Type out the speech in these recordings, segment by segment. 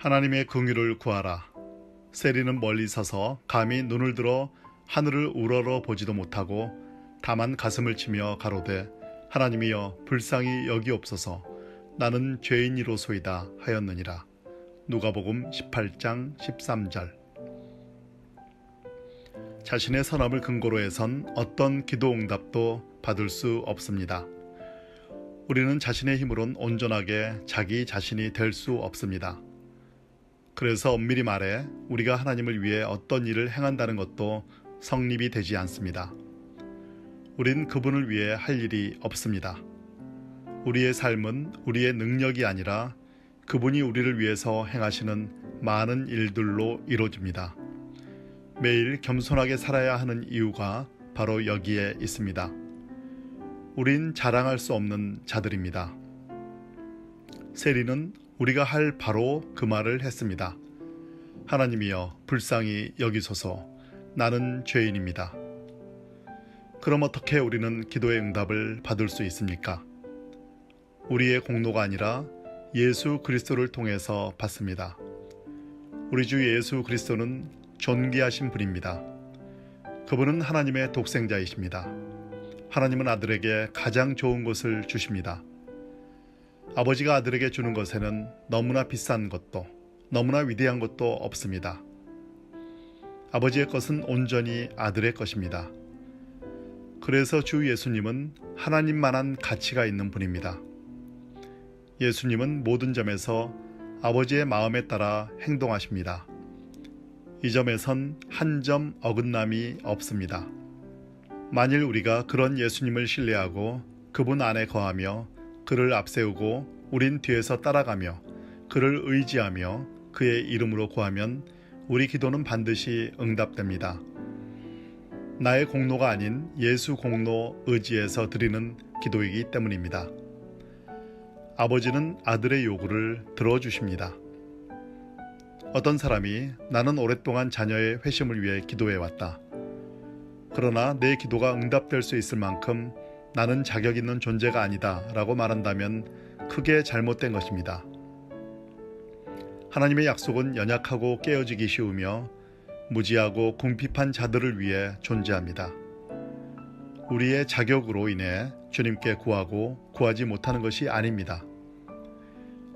하나님의 긍휼을 구하라. 세리는 멀리 서서 감히 눈을 들어 하늘을 우러러 보지도 못하고 다만 가슴을 치며 가로되 하나님이여 불쌍히 여기옵소서 나는 죄인이로소이다 하였느니라. 누가복음 18장 13절 자신의 선함을 근거로 해선 어떤 기도 응답도 받을 수 없습니다. 우리는 자신의 힘으론 온전하게 자기 자신이 될 수 없습니다. 그래서 엄밀히 말해 우리가 하나님을 위해 어떤 일을 행한다는 것도 성립이 되지 않습니다. 우린 그분을 위해 할 일이 없습니다. 우리의 삶은 우리의 능력이 아니라 그분이 우리를 위해서 행하시는 많은 일들로 이루어집니다. 매일 겸손하게 살아야 하는 이유가 바로 여기에 있습니다. 우린 자랑할 수 없는 자들입니다. 세리는 우리가 할 바로 그 말을 했습니다. 하나님이여 불쌍히 여기소서 나는 죄인입니다. 그럼 어떻게 우리는 기도의 응답을 받을 수 있습니까? 우리의 공로가 아니라 예수 그리스도를 통해서 받습니다. 우리 주 예수 그리스도는 존귀하신 분입니다. 그분은 하나님의 독생자이십니다. 하나님은 아들에게 가장 좋은 것을 주십니다. 아버지가 아들에게 주는 것에는 너무나 비싼 것도 너무나 위대한 것도 없습니다. 아버지의 것은 온전히 아들의 것입니다. 그래서 주 예수님은 하나님만한 가치가 있는 분입니다. 예수님은 모든 점에서 아버지의 마음에 따라 행동하십니다. 이 점에선 한 점 어긋남이 없습니다. 만일 우리가 그런 예수님을 신뢰하고 그분 안에 거하며 그를 앞세우고 우린 뒤에서 따라가며 그를 의지하며 그의 이름으로 구하면 우리 기도는 반드시 응답됩니다. 나의 공로가 아닌 예수 공로 의지에서 드리는 기도이기 때문입니다. 아버지는 아들의 요구를 들어주십니다. 어떤 사람이 나는 오랫동안 자녀의 회심을 위해 기도해 왔다. 그러나 내 기도가 응답될 수 있을 만큼 나는 자격 있는 존재가 아니다 라고 말한다면 크게 잘못된 것입니다. 하나님의 약속은 연약하고 깨어지기 쉬우며 무지하고 궁핍한 자들을 위해 존재합니다. 우리의 자격으로 인해 주님께 구하고 구하지 못하는 것이 아닙니다.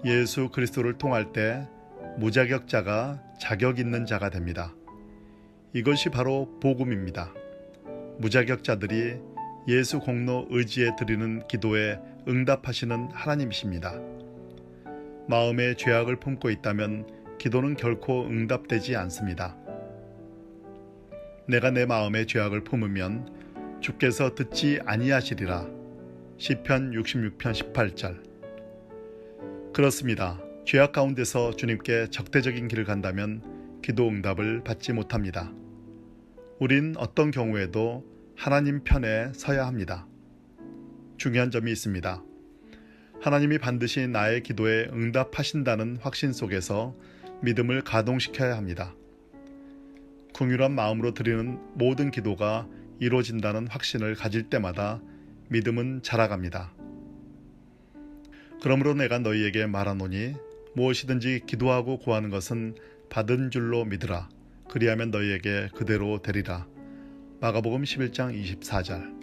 예수 그리스도를 통할 때 무자격자가 자격 있는 자가 됩니다. 이것이 바로 복음입니다. 무자격자들이 예수 공로 의지에 드리는 기도에 응답하시는 하나님이십니다. 마음에 죄악을 품고 있다면 기도는 결코 응답되지 않습니다. 내가 내 마음에 죄악을 품으면 주께서 듣지 아니하시리라. 시편 66편 18절. 그렇습니다. 죄악 가운데서 주님께 적대적인 길을 간다면 기도 응답을 받지 못합니다. 우린 어떤 경우에도 하나님 편에 서야 합니다. 중요한 점이 있습니다. 하나님이 반드시 나의 기도에 응답하신다는 확신 속에서 믿음을 가동시켜야 합니다. 궁휼한 마음으로 드리는 모든 기도가 이루어진다는 확신을 가질 때마다 믿음은 자라갑니다. 그러므로 내가 너희에게 말하노니 무엇이든지 기도하고 구하는 것은 받은 줄로 믿으라. 그리하면 너희에게 그대로 되리라. 마가복음 11장 24절.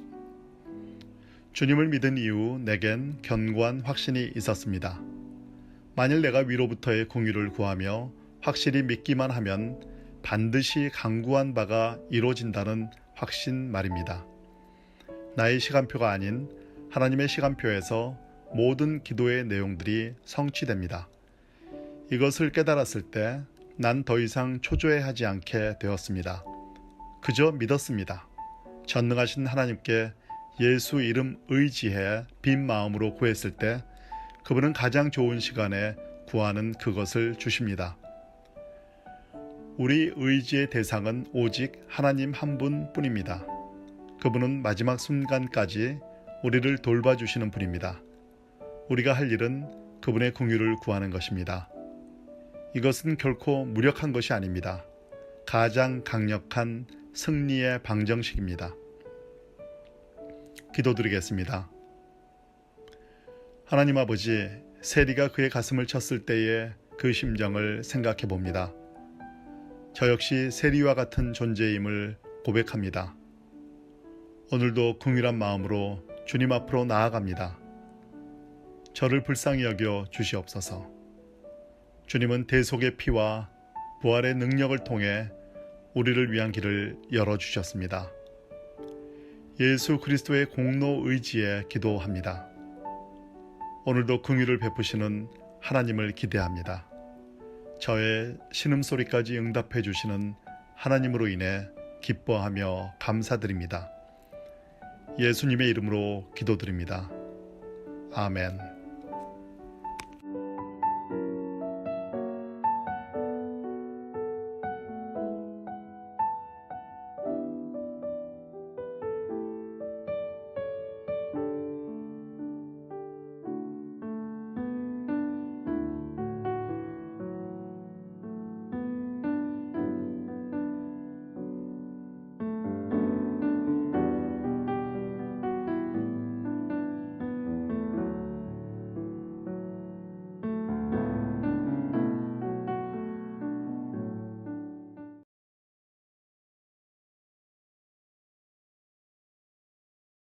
주님을 믿은 이후 내겐 견고한 확신이 있었습니다. 만일 내가 위로부터의 공유를 구하며 확실히 믿기만 하면 반드시 강구한 바가 이루어진다는 확신 말입니다. 나의 시간표가 아닌 하나님의 시간표에서 모든 기도의 내용들이 성취됩니다. 이것을 깨달았을 때 난 더 이상 초조해하지 않게 되었습니다. 그저 믿었습니다. 전능하신 하나님께 예수 이름 의지해 빈 마음으로 구했을 때 그분은 가장 좋은 시간에 구하는 그것을 주십니다. 우리 의지의 대상은 오직 하나님 한 분 뿐입니다. 그분은 마지막 순간까지 우리를 돌봐주시는 분입니다. 우리가 할 일은 그분의 궁유를 구하는 것입니다. 이것은 결코 무력한 것이 아닙니다. 가장 강력한 승리의 방정식입니다. 기도드리겠습니다. 하나님 아버지, 세리가 그의 가슴을 쳤을 때에 그 심정을 생각해 봅니다. 저 역시 세리와 같은 존재임을 고백합니다. 오늘도 궁일한 마음으로 주님 앞으로 나아갑니다. 저를 불쌍히 여겨 주시옵소서. 주님은 대속의 피와 부활의 능력을 통해 우리를 위한 길을 열어 주셨습니다. 예수 그리스도의 공로 의지에 기도합니다. 오늘도 긍휼을 베푸시는 하나님을 기대합니다. 저의 신음소리까지 응답해 주시는 하나님으로 인해 기뻐하며 감사드립니다. 예수님의 이름으로 기도드립니다. 아멘.